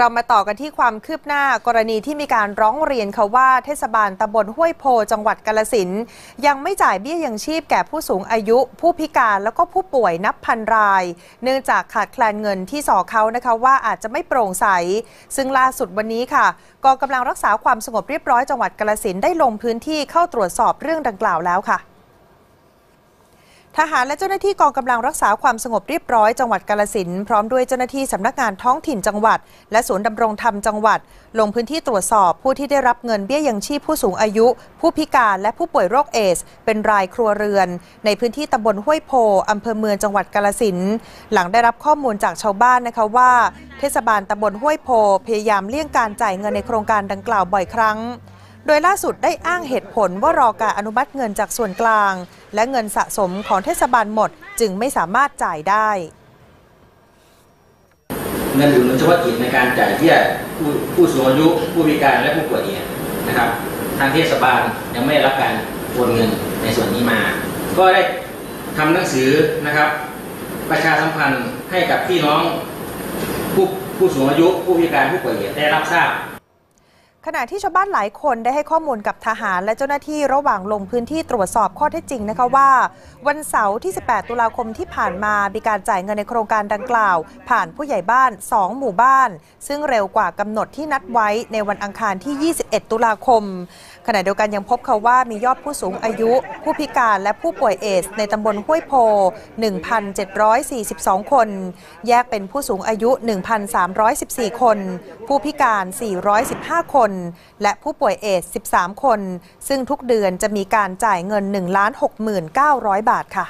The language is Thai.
เรามาต่อกันที่ความคืบหน้ากรณีที่มีการร้องเรียนเขาว่าเทศบาลตำบลห้วยโพจังหวัดกาลสินยังไม่จ่ายเบี้ยยังชีพแก่ผู้สูงอายุ ผู้พิการแล้วก็ผู้ป่วยนับพันราย เนื่องจากขาดแคลนเงินที่สอเขานะคะว่าอาจจะไม่โปร่งใส ซึ่งล่าสุดวันนี้ค่ะกองกำลังรักษาความสงบเรียบร้อยจังหวัดกาลสินได้ลงพื้นที่เข้าตรวจสอบเรื่องดังกล่าวแล้วค่ะ ทหารและเจ้าหน้าที่กองกำลังรักษาความสงบเรียบร้อยจังหวัดกาลสินพร้อมด้วยเจ้าหน้าที่สำนักงานท้องถิ่นจังหวัด และศูนย์ดำรงธรรมจังหวัด ลงพื้นที่ตรวจสอบผู้ที่ได้รับเงินเบี้ยยังชีพผู้สูงอายุ ผู้พิการและผู้ป่วยโรคเอส เป็นรายครัวเรือน ในพื้นที่ตำบลห้วยโพอำเภอเมืองจังหวัดกาลสินหลังได้รับข้อมูลจากชาวบ้านนะคะว่า เทศบาลตำบลห้วยโพพยายามเลี่ยงการจ่ายเงินในโครงการดังกล่าวบ่อยครั้ง โดยล่าสุดได้อ้างเหตุผลว่ารอการอนุมัติเงินจากส่วนกลาง และเงินสะสมของเทศบาลหมดจึงไม่สามารถจ่ายได้เงินอุดหนุนเฉพาะกิจในการจ่ายเบี้ยผู้ผู้สูงอายุผู้พิการและผู้ป่วยเนี่ยนะครับทางเทศบาลยังไม่ได้รับการโอนเงินในส่วนนี้มา ก็ได้ทำหนังสือนะครับ ประชาสัมพันธ์ให้กับพี่น้องผู้ผู้สูงอายุผู้พิการผู้ป่วยเดียได้รับทราบ ขณะที่ชาวบ้านหลายคนได้ให้ข้อมูลกับทหารและเจ้าหน้าที่ระหว่างลงพื้นที่ตรวจสอบข้อเท็จจริงนะคะว่า วันเสาร์ที่ 18 ตุลาคมที่ผ่านมา มีการจ่ายเงินในโครงการดังกล่าว ผ่านผู้ใหญ่บ้าน 2 หมู่บ้าน ซึ่งเร็วกว่ากำหนดที่นัดไว้ในวันอังคารที่ 21 ตุลาคม ขณะเดียวกันยังพบเขาว่ามียอดผู้สูงอายุ ผู้พิการและผู้ป่วยเอส ในตำบลห้วยโพ 1,742 คน แยกเป็นผู้สูงอายุ 1,314 คน ผู้พิการ 415 คนและผู้ป่วยเอส13 คน ซึ่งทุกเดือนจะมีการจ่ายเงิน1 6 9 0 0 0 บาทค่ะ